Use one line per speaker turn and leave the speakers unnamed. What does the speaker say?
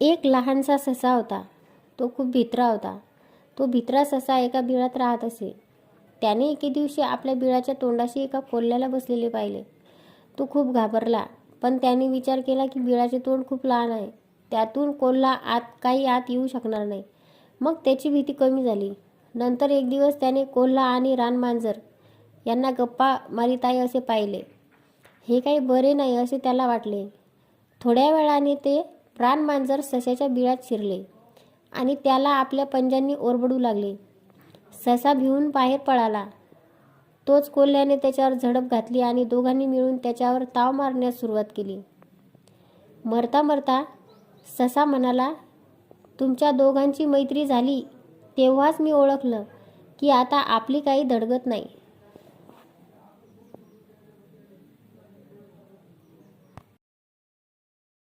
एक लहानसा ससा होता. तो खूप भित्रा होता. तो भित्रा ससा एका बिळात राहत असे. त्याने एके दिवशी आपल्या बिळाच्या तोंडाशी एका कोल्ह्याला बसलेले पाहिले. तो खूप घाबरला पण त्याने विचार केला की बिळाचे तोंड खूप लहान आहे. त्यातून कोल्हा आत काही आत येऊ शकणार नाही. मग त्याची भीती कमी झाली. नंतर एक दिवस त्याने कोल्हा आणि रानमांजर यांना गप्पा मारित आहे असे पाहिले. हे काही बरे नाही असे त्याला वाटले. थोड्या वेळाने ते रानमांजर सशाच्या बिळात शिरले आणि त्याला आपल्या पंजांनी ओरबडू लागले. ससा भिवून बाहेर पळाला. तोच कोल्ह्याने त्याच्यावर झडप घातली आणि दोघांनी मिळून त्याच्यावर ताव मारण्यास सुरुवात केली. मरता मरता ससा म्हणाला तुमच्या दोघांची मैत्री झाली तेव्हाच मी ओळखलं की आता आपली काही धडगत नाही.